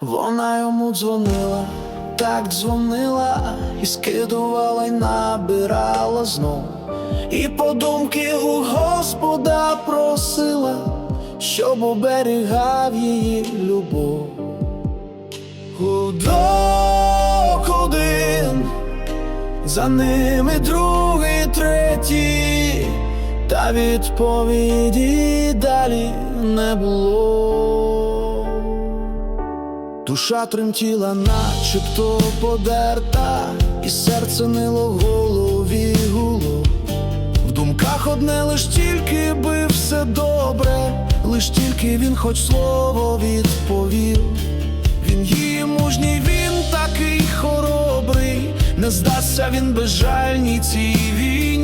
Вона йому дзвонила, так дзвонила, і скидувала, й набирала знов. І подумки у Господа просила, щоб оберігав її любов. Гудок один, за ними другий, третій, та відповіді далі не було. Душа тремтіла, начебто подерта, і серце нило голові гуло. В думках одне лиш тільки би все добре, лиш тільки він хоч слово відповів. Він її мужній, він такий хоробрий, не здасться він безжальній цій війні.